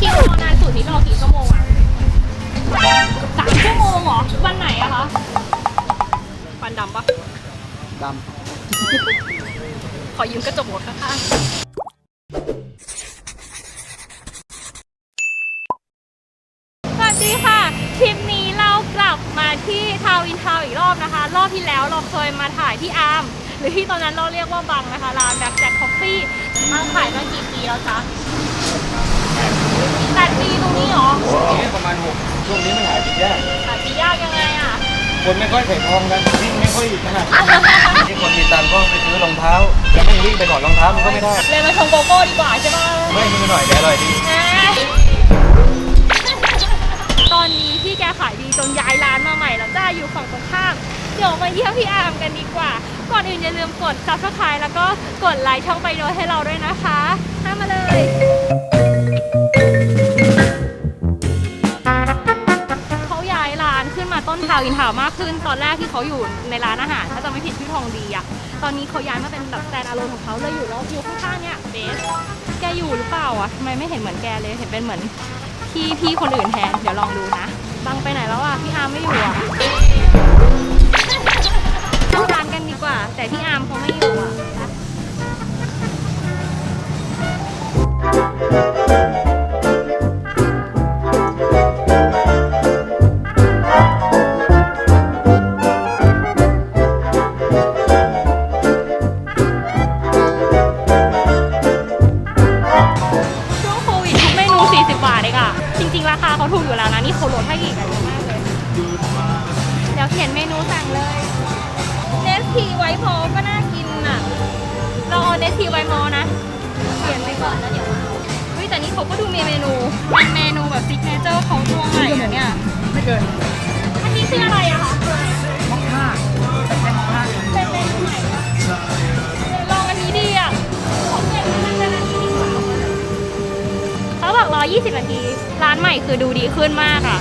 คิวรอนานสุดนี่รอกี่ชั่วโมงอะสามชั่วโมงเหรอ วันไหนอะคะฟันดำปะดขอยืมกระจกรถข้างๆสวัสดีค่ะ ทริปนี้เรากลับมาที่ทาวน์อินทาวน์อีกรอบนะคะ รอบที่แล้วเราเคยมาถ่ายที่อาร์มหรือที่ตอนนั้นเราเรียกว่าบังนะคะร้านแบ็คแจ็คคอฟฟี่มาขายมากี่ปีแล้วจ๊ะแปดปีตรงนี้เหรอำนี่ประมาณหกช่วงนี้มันหายไปยากขายปียากยังไงอะ คนไม่ค่อยใส่ทองกันวิ่งไม่ค่อยถนัดที่คนมีตังค์ก็ไปซื้อรองเท้าแล้วไม่วิ่งไปถอดรองเท้ามันก็ไม่ได้เลยมาชงโกโก้ดีกว่าใช่ปะไม่มีหน่อยแต่อร่อยดีตอนนี้พี่แกขายดีจนย้ายร้านมาใหม่แล้วจ้าอยู่ฝั่งตรงข้ามเดี๋ยวมาเยี่ยมพี่อาร์มกันดีกว่า ก่อนอื่นอย่าลืมกด subscribe แล้วก็กดไลค์ช่องไปโดยให้เราด้วยนะคะตามมาเลย ทาวอินทาวน์มากขึ้น ตอนแรกที่เขาอยู่ในร้านอาหาร ถ้าจะไม่ผิดที่ทองดีอะตอนนี้เขาย้ายมาเป็นแบบแซนอารมณ์ของเขาเลยอยู่แล้วอยู่ข้างๆเนี่ยเบสแกอยู่หรือเปล่าอะทำไมไม่เห็นเหมือนแกเลยเห็นเป็นเหมือนพี่พี่คนอื่นแทนเดี๋ยวลองดูนะบังไปไหนแล้วอะพี่อาร์ไม่อยู่อะ กอยู่แล้วนะนี่เขาลดให้อีกอะเยอะมากเลย เดี๋ยวเขียนเมนูสั่งเลยเนสทีไวท์พอก็น่ากินอะ เราเอาเนสทีไวท์มอนะเขียนไปก่อนแล้วเดี๋ยวเอาเฮ้ยแต่นี่เขาก็ดูมีเมนูเป็นเมนูแบบซิกเนเจอร์ของตัวใหม่อะเนี่ย ไม่เกิน บอกรอ 20 นาที ร้านใหม่คือดูดีขึ้นมากอะ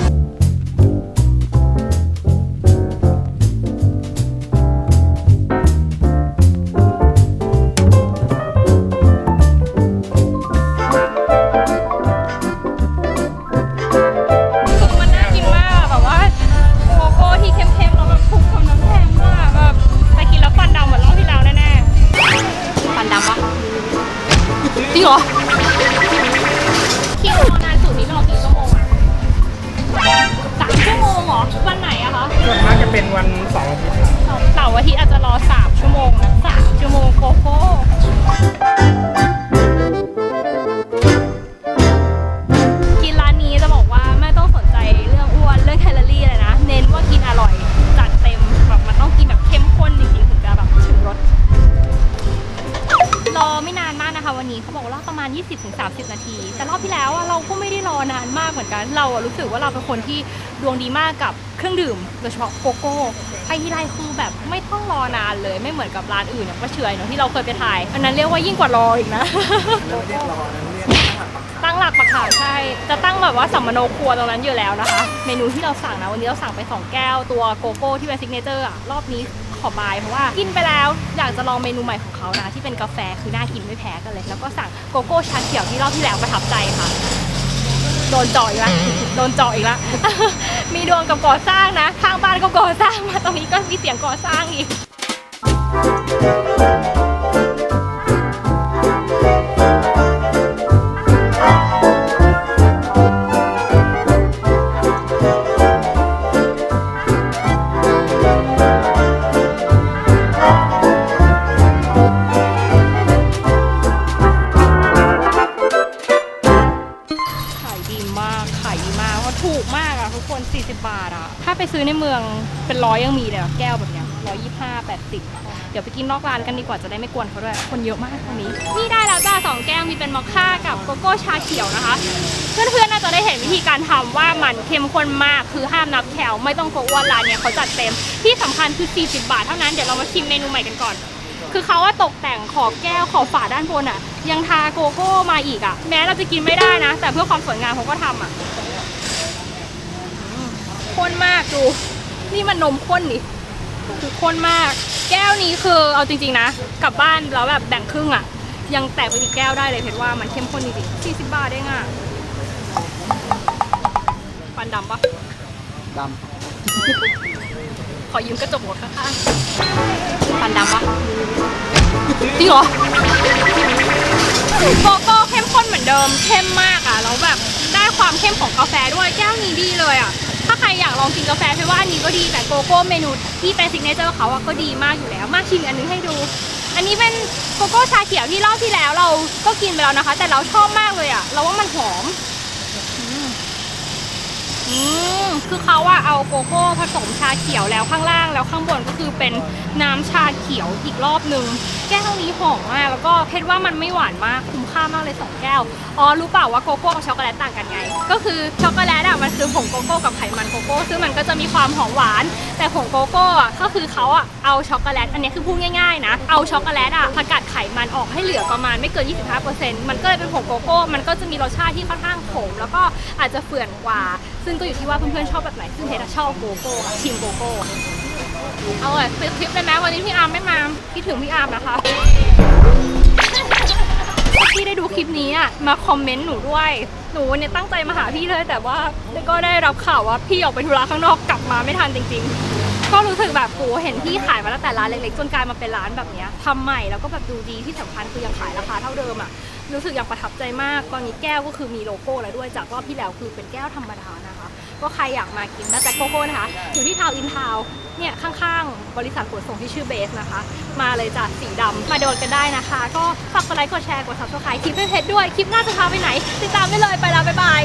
คือมันน่ากินมากแบบว่าโกโก้ที่เข้มๆแล้วแบบคลุกกับน้ำแข็งมากแบบไปกินแล้วฟันดำเหมือนรอบที่แล้วแน่ๆฟันดำปะจริงเหรอ คิวรอนานสุดนี่รอกี่ชั่วโมงอะสามชั่วโมงเหรอวันไหนอะคะส่วนมากจะเป็นวันเสาร์อาทิตย์เสาร์อาทิตย์อาจจะรอสามชั่วโมงนะสามชั่วโมงโกโก้กินร้านนี้จะบอกว่าไม่ต้องสนใจเรื่องอ้วนเรื่องแคลอรี่เลยนะ เน้นว่ากินอร่อยจัดเต็มแบบมันต้องกินแบบเข้มข้นจริงๆถึงจะแบบถึงรสรอไม่นานมากนะคะ วันนี้เขาบอกว่ารอประมาณ 20-30 นาทีแต่รอบที่ เหมือนกัน เราอะรู้สึกว่าเราเป็นคนที่ดวงดีมากกับเครื่องดื่มโดยเฉพาะโกโก้ไปที่ไรคือแบบไม่ต้องรอนานเลยไม่เหมือนกับร้านอื่นอย่างป้าเฉอยเนอะที่เราเคยไปถ่าย อันนั้นเรียกว่ายิ่งกว่ารออีกนะเรียกรอนั้นเรียกรหัสปักตั้งหลักปักฐานใช่ จะตั้งแบบว่าสัมมโนครัวตรงนั้นอยู่แล้วนะคะ เมนูที่เราสั่งนะ วันนี้เราสั่งไป 2 แก้วตัวโกโก้ที่เป็นซิกเนเจอร์อะรอบนี้ขอบายเพราะว่ากินไปแล้วอยากจะลองเมนูใหม่ของเขานะ ที่เป็นกาแฟคือน่ากินไม่แพ้กันเลย แล้วก็สั่งโกโก้ชาเขียวที่รอบที่แล้วประทับใจค่ะ โดนเจาะอีกแล้วโดนเจาะอีกแล้วมีดวงกับก่อสร้างนะข้างบ้านก็ก่อสร้างมาตรงนี้ก็มีเสียงก่อสร้างอีก ถูกมากอะทุกคน 40 บาทอะ ถ้าไปซื้อในเมืองเป็นร้อยยังมีเลยอะแก้วแบบเนี้ยร้อยยี่ห้าแปดสิบเดี๋ยวไปกินนอกร้านกันดีกว่าจะได้ไม่กวนเขาด้วย คนเยอะมากตรงนี้ นี่ได้แล้วจ้าสองแก้วมีเป็นมอคค่ากับโกโก้ชาเขียวนะคะ เพื่อนๆน่าจะได้เห็นวิธีการทำว่ามันเข้มข้นมากคือห้ามนับแคลไม่ต้องกลัวอ้วนร้านเนี้ยเขาจัดเต็ม ที่สำคัญคือ 40 บาทเท่านั้นเดี๋ยวเรามาชิมเมนูใหม่กันก่อน คือเขาว่าตกแต่งขอบแก้วขอบฝาด้านบนอะ ยังทาโกโก้มาอีกอะ แม้เราจะกินไม่ได้นะ แต่เพื่อความสวยงามเขาก็ทำอะ ข้นมากดู นี่มันนมข้นนี่คือข้นมาก แก้วนี้คือเอาจริง ๆ นะ กลับบ้านแล้วแบบแบ่งครึ่งอะ ยังแตกไปอีกแก้วได้เลยเพชรว่ามันเข้มข้นจริงๆ40 บาทเองอะำปะดขอยืมกระจกรถข้างๆฟันดำปะจริงเหรอโกโก้เข้มข้นเหมือนเดิมเข้มมากอะแล้วแบบได้ความเข้มของกาแฟด้วยแก้วนี้ดีเลยอะถ้าใค รอยากลองกินกาแฟพี่ว่าอันนี้ก็ดีแต่โกโก้เมนูที่เป็นซิกเนเจอร์เขาอะก็ดีมากอยู่แล้ว มาชิมอันนึงให้ดู อันนี้เป็นโกโก้ชาเขียวที่รอบที่แล้วเราก็กินไปแล้วนะคะ แต่เราชอบมากเลยอะเราว่ามันหอมอืมคือเขาอะเอาโกโก้ผสมชาเขียวแล้วข้างล่างแล้วข้างบนก็คือเป็นน้ำชาเขียวอีกรอบนึง แก้วนี้หอมมากแล้วก็เพชรว่ามันไม่หวานมากคุ้มค่ามากเลยสองแก้วอ๋อรู้เปล่าว่าโกโก้กับช็อกโกแลตต่างกันไง ก็คือช็อกโกแลตอะมันคือผงโกโก้กับไขมันโกโก้ ซึ่งมันก็จะมีความหอมหวาน แต่ผงโกโก้อะก็คือเขาอะเอาช็อกโกแลต อันนี้คือพูดง่ายๆนะ เอาช็อกโกแลตอะสกัดไขมันออกให้เหลือประมาณไม่เกิน 25%มันก็เลยเป็นผงโกโก้ มันก็จะมีรสชาติที่ค่อนข้างขมแล้วก็อาจจะเฝื่อนกว่า ซึ่งก็อยู่ที่ว่าเพื่อนๆชอบแบบไหน ซึ่งเพชรอชอบโกโก้ค่ะชิมโกโก้ เอาเลยปิดคลิปเลยไหมวันนี้พี่อาร์มไม่มาคิดถึงพี่อาร์มนะคะ ที่ได้ดูคลิปนี้อะมาคอมเมนต์หนูด้วย หนูเนี่ยตั้งใจมาหาพี่เลย แต่ว่าก็ได้รับข่าวว่าพี่ออกไปธุระข้างนอกกลับมาไม่ทันจริง ๆ ก็รู้สึกแบบโหเห็นพี่ขายมาตั้งแต่ร้านเล็กๆจนกลายมาเป็นร้านแบบเนี้ยทำใหม่แล้วก็แบบดูดีที่สำคัญคือยังขายราคาเท่าเดิมอะรู้สึกยังประทับใจมากตอนนี้แก้วก็คือมีโลโก้แล้วด้วยจากรอบที่แล้วคือเป็นแก้วธรรมดานะ ก็ใครอยากมากินนะแต่โคโก้นะคะ อยู่ที่ทาวน์อินทาวน์เนี่ยข้างๆ บริษัทขนส่งที่ชื่อเบสนะคะ มาเลยจ้ะสีดำมาโดนกันได้นะคะ ก็ฝากกดไลค์กดแชร์กดซับสไครต์คลิปให้เพจด้วย คลิปหน้าจะพาไปไหน ติดตามได้เลยไปแล้วบ๊ายบาย